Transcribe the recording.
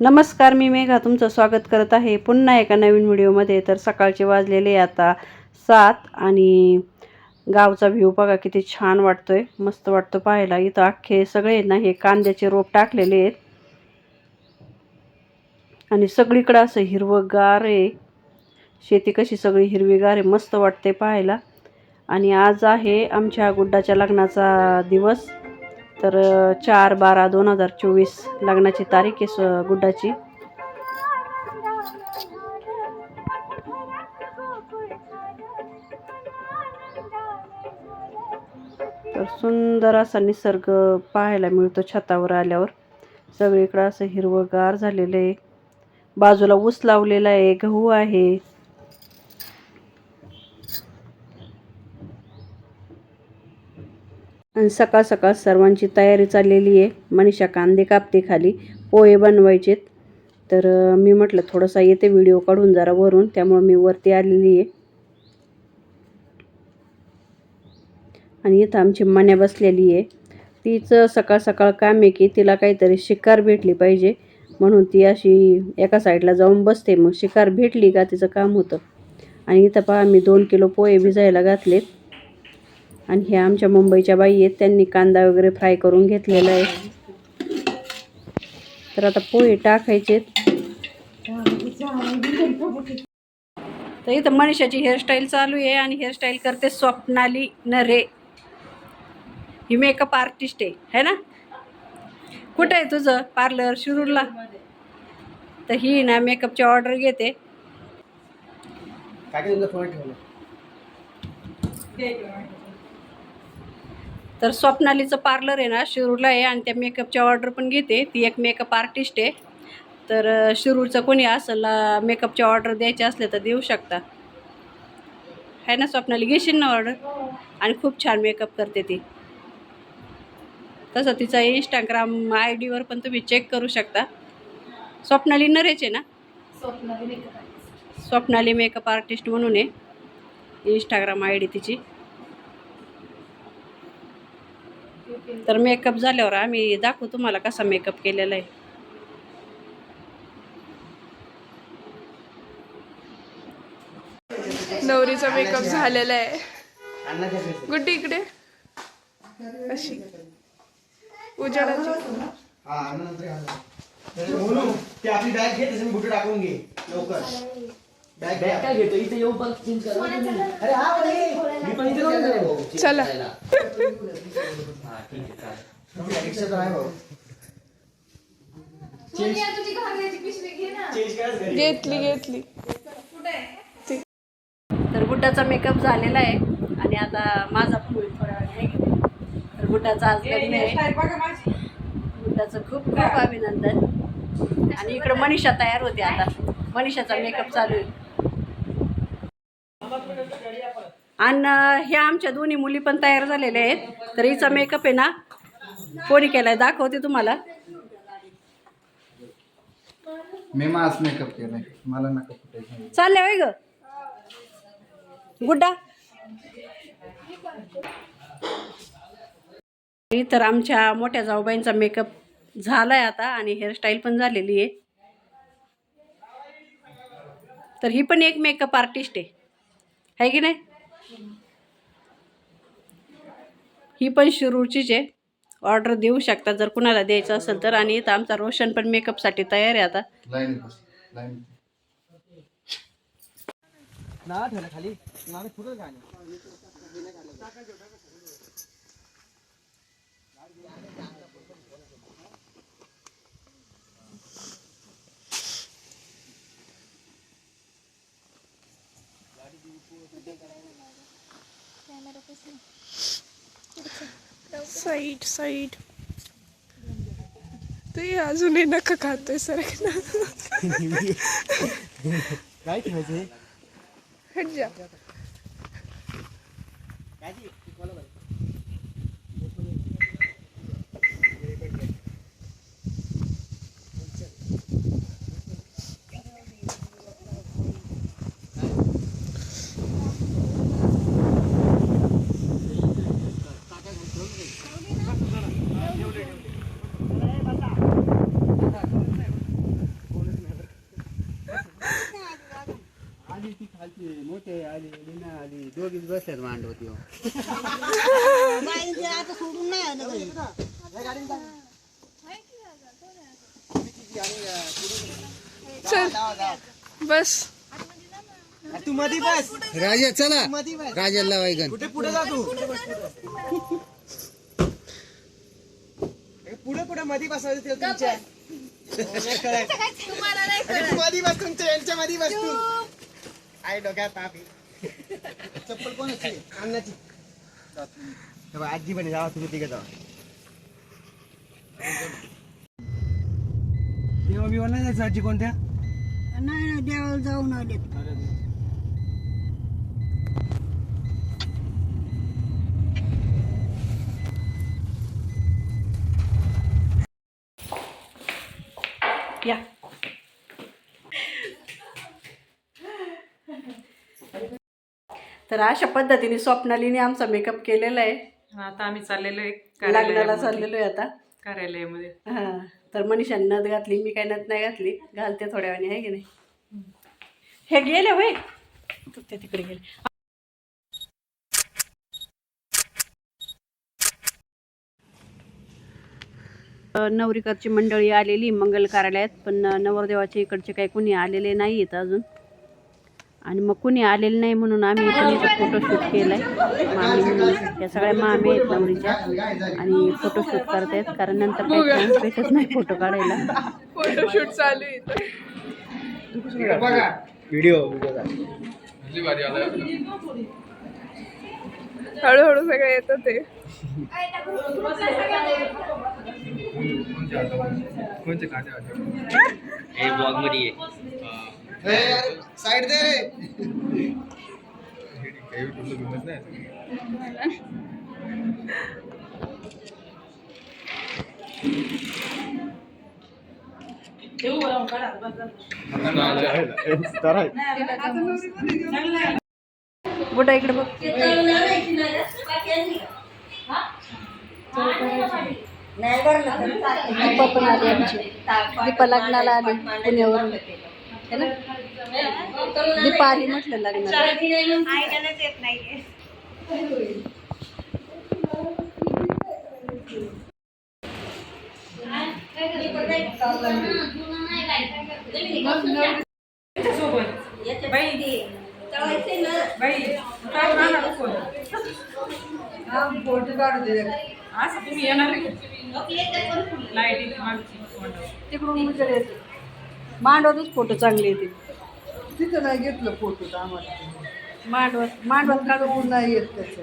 नमस्कार मी मेघा तुमचं स्वागत करत आहे पुन्हा एका नवीन व्हिडिओमध्ये. तर सकाळचे वाजलेले आता सात आणि गावचा व्ह्यू बघा किती छान वाटतोय. मस्त वाटतो पाहायला. इथं अख्खे सगळे ना हे कांद्याचे रोप टाकलेले आहेत. आणि सगळीकडं असं हिरवंगार आहे. शेती कशी सगळी हिरवीगार आहे मस्त वाटते पाहायला. आणि आज आहे आमच्या गुड्डाच्या लग्नाचा दिवस. तर चार बारा दोन हजार चोवीस लग्नाची तारीख आहे स गुड्डाची. तर सुंदर असा निसर्ग पाहायला मिळतो छतावर आल्यावर. सगळीकडं असं हिरवंगार झालेलं आहे. बाजूला ऊस लावलेला आहे गहू आहे. आणि सकाळ सकाळ सर्वांची तयारी चाललेली आहे. मनीषा कांदे कापते खाली. पोहे बनवायचेत. तर मी म्हटलं थोडासा येते व्हिडिओ काढून जरा वरून. त्यामुळं मी वरती आलेली आहे. आणि इथं आमची मन्या बसलेली आहे. तिचं सकाळ सकाळ काम आहे की तिला काहीतरी शिकार भेटली पाहिजे. म्हणून ती अशी एका साईडला जाऊन बसते. मग शिकार भेटली का तिचं काम होतं. आणि इथं पहा मी दोन किलो पोहे भिजायला घातलेत. आणि ह्या आमच्या मुंबईच्या बाई आहेत. त्यांनी कांदा वगैरे फ्राय करून घेतलेला आहे. तर आता पोहे टाकायचे तर इथं मनीषाची हेअरस्टाईल चालू आहे आणि हेअरस्टाईल करते स्वप्नाली नरे. ही मेकअप आर्टिस्ट आहे है ना? कुठं आहे तुझं पार्लर शिरूरला? तर ही ना मेकअपची ऑर्डर घेते. ठेवलं? तर स्वप्नालीचं पार्लर आहे ना शिरूरला आहे आणि त्या मेकअपची ऑर्डर पण घेते. ती एक मेकअप आर्टिस्ट आहे. तर शिरूरचं कोणी असेल मेकअपची ऑर्डर द्यायची असले तर देऊ शकता. आहे ना स्वप्नाली? घेशील ना ऑर्डर आणि खूप छान मेकअप करते ती. तसं तिचा इंस्टाग्राम आय डीवर पण तुम्ही चेक करू शकता. स्वप्नाली नरेच आहे ना? Swapnali makeup artist. म्हणून आहे. इंस्टाग्राम आय डी तिची. तर मेकअप झाल्यावर आम्ही दाखवू तुम्हाला कसा मेकअप केलेला आहे. नवरीचा मेकअप झालेला आहे. गुड्डी इकडे. अशी. उजाडाची. हा आपली बॅग घे बुटं टाकून घे लवकर हा चला. रिक्षा तर आहे. भाऊ चेंज करायचं घरी. घेतली घेतली. तर गुड्डाचा मेकअप झालेला आहे आणि आता माझा होईल थोड्या तर गुड्डाचं आज लग्न आहे. गुड्डाचं खूप खूप अभिनंदन. आणि इकडं मनीषा तयार होते आता. मनीषाचा मेकअप चालू आहे. आणि ह्या आमच्या दोन्ही मुली पण तयार झालेल्या आहेत. तर हिचा मेकअप आहे ना कोणी केलाय? दाखवते तुम्हाला. मी मास मेकअप केलाय. मला नका कुठे चालले होय ग? गुड्डा. तर आमच्या मोठ्या जाऊबाईंचा मेकअप झालाय आता आणि हेअरस्टाईल पण झालेली आहे. तर ही पण एक मेकअप आर्टिस्ट आहे. आहे की नाही? ही पण शिरूरचीच आहे. ऑर्डर देऊ शकता जर कुणाला द्यायचं असेल तर. आणि इथं आमचा रोशन पण मेकअपसाठी तयार आहे आता. Line side side. ते अजूनही नका खातोय सर काय ठेवायचं हे? हट जा. काय ते? बोला बाई. दोघीच बसल्यात मांडवती चल. बस. तू मधी बस. राजा चला. मधी बस. राजाला वायगन कुठे पुढे जा तू? हे पुढे पुढे मधी बसायचं ते तुमच्या. अरे तू मधी बस तुमच्या यांच्या मधी बस तू. आई डोक्यात ताप आहे. चप्पल कोणाची आहे? अण्णाची हे बघ, आजी म्हणे जावा तुम्ही तिघे जावा. देवा बिवा नाही जायचं आजी कोणत्या? नाही ना देवाला जाऊन आलेत. या. तर अशा पद्धतीने स्वप्नालीने आमचा मेकअप केलेला आहे. आता आम्ही चाललेलो आहे लग्नाला. चाललेलो आहे आता. कार्यालयामध्ये. हा तर मनीषा नथ घातली मी काय नथ नाही घातली. घालते थोड्या वेळाने आहे की नाही? हे गेले होय? ते तिकडे गेले. अ, नवरीकडची मंडळी आलेली मंगल कार्यालयात पण नवरदेवाच्या इकडचे काही कुणी आलेले नाही आहेत अजून. आणि मग कुणी आलेले नाही म्हणून आम्ही पण इथं फोटोशूट केलं आहे मामी या सगळ्या मामी आहेत नवरीच्या. आणि फोटोशूट करतायत कारण नंतर काही टाइम भेटत नाही फोटो काढायला. फोटोशूट चालू. व्हिडिओ हळूहळू सगळं येतं ते. साईड दे रे. बोटा इकडे बघ. दीपा पण आली आमची. दीपा लग्नाला आली पुण्यावरून. है ना? दीपा आली म्हटलं लग्नाला. असं तुम्ही येणार लाइट तिकडून उजेड येते मांडवतच फोटो चांगले येते तिथं नाही घेतलं फोटो आम्हाला. मांडवत मांडवत काढून नाही येत त्याचं